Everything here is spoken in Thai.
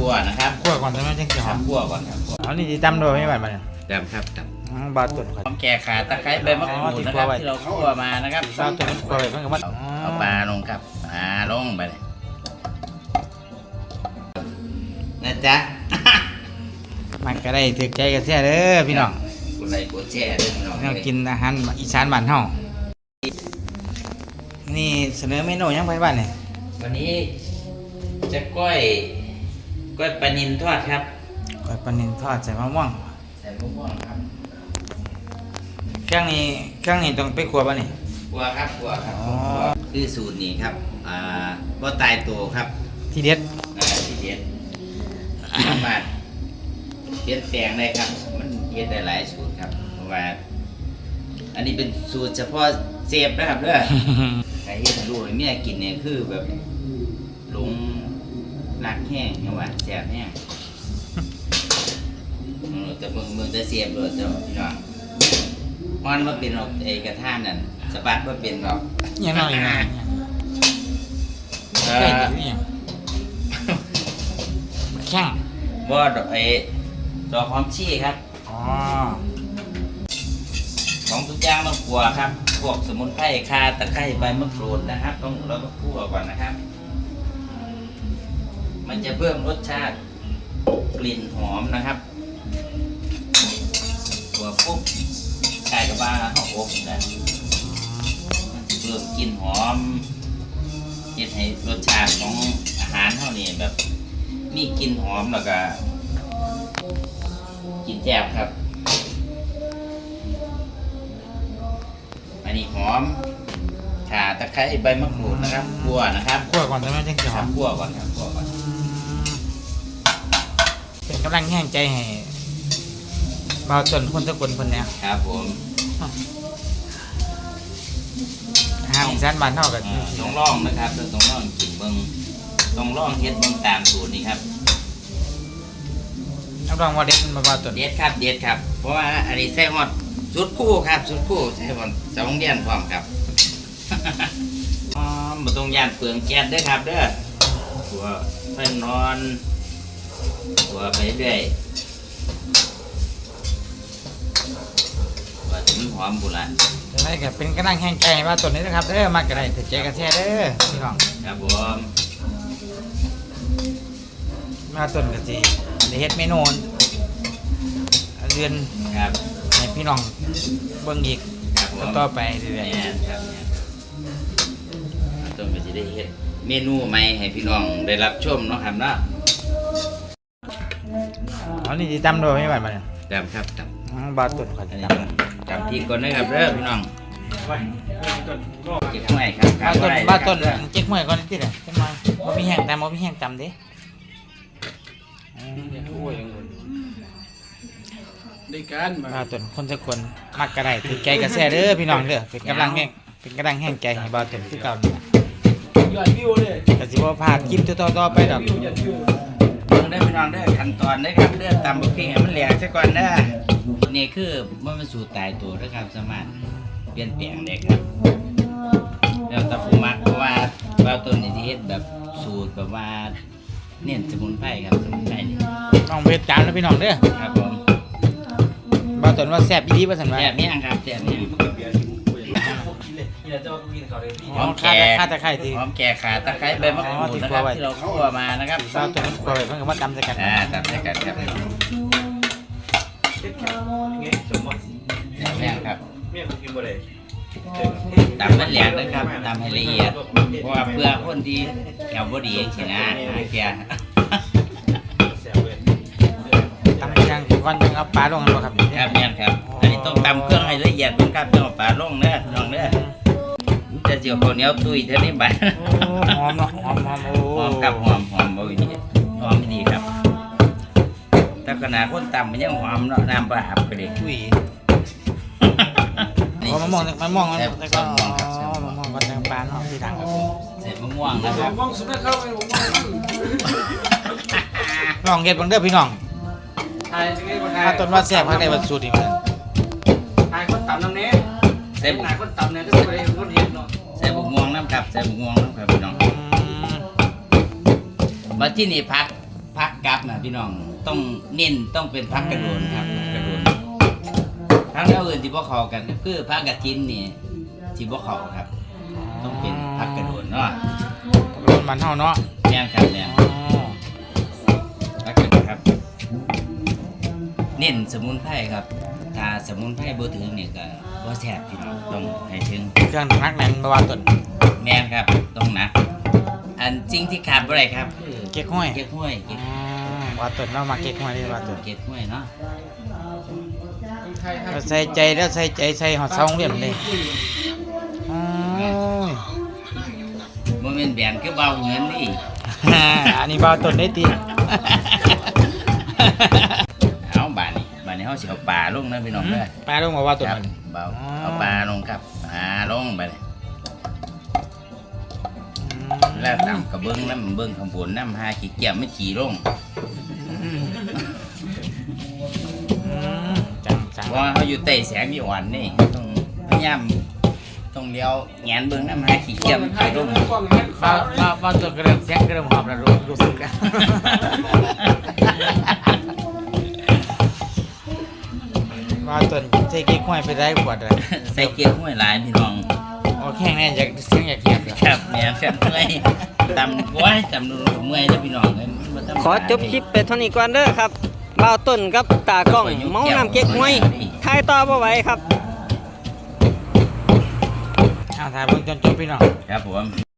คั่วนะครับคั่วก่อนใช่ไหมจังจะหอมทำคั่วก่อนครับคั่วอ๋อนี่สิตำด้วยไม่ไหวมาเนี่ยจำครับจอืมบาตุ่นครับ อมแก่ขาตะไคร้ใบมะกรูดนะครับที่เราคั่วมานะครับบาตุนมันคั่วไปเพิ่งกับมันเอาเอาปลาลงครับปลาลงไปเลยนะจ๊ะ มันก็ได้ถึกใจกันแท้เด้อพี่น้องกุไลกุแช่ด้วยพี่น้องเรากินอาหารอีสานบ้านเฮานี่เสนอเมนูยังไปบ้านนี่วันนี้จะก้อย ก้อยปลานินทอดครับก้อยปลานิลทอดใส่มะม่วงใส่มะม่วงครับเครื่องนี้เครื่องนี้ต้องไปครัวป่ะนี่กลัวครับกลัวครับอ๋อคือสูตรนี้ครับอ่าก็ตายตัวครับ ที่เด็ดอ่าที่เด็ดสามารถเปลี่ยนแปลงได้ครับ มันเฮ็ดได้หลายสูตรครับเพราะว่าอันนี้เป็นสูตรเฉพาะเซฟนะครับเด้อใครเฮ็ดให้รู้ให้เมียกินเนี่ยคือแบบหลง รักแห้งจังหวะแซ่บแห้งเออแต่เมืองเมืองจะเสียบเลยเจ้าพี่น้องมันมาเป็นหรอกไอ้กระทานนั่นสะบัดมาเป็นหรอกยังน้อยอยู่นะเอใกล้อถึงยังแข้งบ่ดอกไอ้ดอกหอมชี่ครับอ๋อของทุกอย่างต้องขัวครับ พวกสมุนไพรข่าตะไคร้ใบมะกรูดนะครับ ต้องเราต้องคั่วก่อนนะครับ มันจะเพิ่มรสชาติกลิ่นหอมนะครับขัวปุ๊บกลายกับว่าห้องอบนะมันจะเพิ่มกลิ่นหอมเฮ็ดให้รสชาติของอาหารเท่านี้แบบมีกลิ่นหอมแล้วก็กลิ่นแจ่บครับ อันนี้หอมข่าตะไคร้ใบมะกรูดนะครับคั่วนะครับคั่วก่อนใช่ไหมจังจะหอมทำคั่วก่อนครับคั่วก่อน เป็นกำลังแห้งใจให้บ่าวต้นคนสกุลคนเนี้ยครับผมอาหารอีสานบ้านเฮากันอ่าต้องลองนะครับต้องลองกินเบิ่งต้องลองเฮ็ดเบิ่งตามสูตรนี้ครับ รับรองว่าเด็ดมันมาบ่าวต้นเด็ดครับเด็ดครับ เพราะว่าอันนี้ใส่ฮอดสุดคู่ครับสุดคู่ใส่ฮอดสองเดียนพร้อมครับ อ๋อบ่ต้องย่านเปลืองแก๊สเด้อครับเด้อหัวไฟนอน หัวไปเรื่อยว่าถึงหอมบุนละจะได้ก็เป็นกำลังแห้งใจให้บ่าวต้นนี้นะครับเด้อมากก็ได้ถึกใจกันแท้เด้อพี่น้องครับผมบ่าวต้นก็สิได้เฮ็ดเมนูเรือนครับให้พี่น้องเบิ่งอีกครับผมต่อๆไปเรื่อยแม่นครับแม่นต้องไปจะได้เฮ็ดเมนูใหม่ให้พี่น้องได้รับชมเนาะครับเนาะๆ อ๋อนี่สิตำด้วยไม่ไหวมาเนี่ยจำครับจอืมบ่าวต้นขอำอัสินนี้ตำต้องจำที่ก่อนนะครับเด้อพี่น้องเก็บข้างในครับบ้านต้นข้งใบ้านต้นครับเจ๊กมวยก่อนที่ไหนจังมาบ่มีแห้งตำบ่มีแห้งตำเด้ได้การมาบ้านต้นคนสกลมักกระไดถือใจกระแซ่เด้อพี่น้องเด้อเป็นกำลังแห้งเป็นกำลังแห้งใจให้บ้านต้นคือเก่านี่ล่ะยอดวิวเลยก็สิบ่พลาดคลิปต่อๆไปดอกวิวยอดวิว เบิ่งได้อพี่น้องเด้อขั้นตอนเด้อครับเด้อตำบะพริกให้มันแหลกซะก่อนเด้อนี่คือมันเป็นสูตรตายตัวเด้อครับสามารถเปลี่ยนแปลงได้ครับ แล้วแต่ผู้มักเพราะว่าว่าต้นนี่สิเฮ็ดแบบสูตรแบบว่า เน้นสมุนไพรครับสมุนไพรนี่น้องเพชรจานแล้วพี่น้องเด้อครับผมบ้านต้นว่าแซ่บอีหลีว่าซั่นว่าแซ่บเนี่ยงครับแซ่บเนี่ยง นี่แหละเจ้าวินเขาเลย หอมคาคาตะไคร้ที่ หอมแก่ขาตะไคร้ใบมะกรูดนะครับที่เราคั่วมานะครับบ้านต้นคั่วไว้เพิ่นก็มาตำใส่กันอ่าตามใส่กันครับเงี้ยสมมติแซ่บเนี่ยงครับเมียกูกินบ่ได้ตำมันแหลกนะครับตำให้ละเอียดเพราะว่าเพื่อคนที่แถวบ่ดีสินะหาแกแซ่บเว้ยตำอย่างก่อนยังเอาปลาลงกันบ่ครับครับเนี่ยครับอันนี้ต้องตำเครื่องให้ละเอียดนะครับต้องเอาปลาลงเด้อน้องเด้อ จะเจียวข้าวเหนียวตุยเท่านี้บัดโอ้หอมเนาะหอมหอมโอ้หอมครับหอมหอมบ่วิธีหอมดีครับถ้าขนาดคนต่ำมันยังหอมเนาะน้ำปลาอับก็ดีอุ้ยโอ้มะม่วงมะม่วงมันใส่แล้วก็มะม่วงก็ทางปลาเนาะที่ทางครับใส่มะม่วงนะครับมองสุดนะเข้าไปผมมองลองเฮ็ดบิ่งเด้อพี่น้องถ้าต้นว่าแซ่บพักได้วันสูตรนี่มันทายคนต่ำน้ำเนี้ยใส่เต็มหนาคนต่ำเนี่ยก็จะไปคนเห็นเนาะ ใส่มะม่วงน้ำครับใส่มะม่วงน้ำครับพี่น้องอืมมาที่นี่พักพักกับนะพี่น้องต้องเน้นต้องเป็นพักกระโดนครับกระโดนพักแนวอื่นที่พวกเขากันก็คือพักกระจินนี่ที่พวกเขาครับ ต้องเป็นพักกระโดนเนาะกระโดนมันเฮาเนาะแม่นครับเนี่ยอ๋อพักกระโดนครับ เน้นสมุนไพรครับถ้าสมุนไพรบ่ถึงเนี่ยก็ บ่แซ่บพี่น้องต้องให้ถึงเครื่องนักแน่นบ่ว่าต้นแม่นครับต้องหนัก อันจริงที่ขาดบ่ได้ครับคือเก๊กห้วยเก๊กห้วยเก๊อ๋กอว่าต้นเรามาเก๊กห้วยนี่ว่าต้นเก๊กห้วยเนาะไทยเราใส่ใจแล้วใส่ใจใส่หอดซองเรียมเลยโอ้ย บ่แม่นแบนคือเบาเงินนี่ อันนี้บ่าวต้นได้ตีเอาบา ดนี้บาดนี้เฮาสิเอาปลาลงนะพี่น้องเด้อปลาลงมาว่าต้นครับมันเบาอ๋อ เอาปลาลงครับปลาลงไปเลยแล้วตามกระเบื้องน้ำเบื้องข้างบนน้ำหาขี้เกียจไม่ขี่ลงอืมอืมจังจังเพราะว่าเขาอยู่ใต้แสงมีอ่อนนี่ต้องพยายามต้องเลี้ยวแงนเบื้องน้ำหาขี้เกียจไม่ไทขี่ยลต้องงมีความเห็นบ่าขาววบ่าวบ่าวต้นกระเริ่มเสียงกระเริ่มหอบแล้วรู้รู้สึกแล้ วบ่าวต้นใส่เก๊กห้วยไปได้ขวดเลยใส่เกียร์ห้วยหลายพี่น้อง โอ้แข็งแน่อยากเสียงอยากเหียบเลยครับแม่นครับเมื่อยตำว้ายตำนูนเมื่อยแล้วพี่น้องเอ้ยมันบ่ธรรมดาขอจบคลิปไปเท่านี้ก่อนเด้อครับบ่าวต้นกับตากล้องเมาน้ำเก๊กห้วยถ่ายต่อบ่ไหวครับ เอาถ่ายเบิ่งจนจบพี่น้อง ครับผม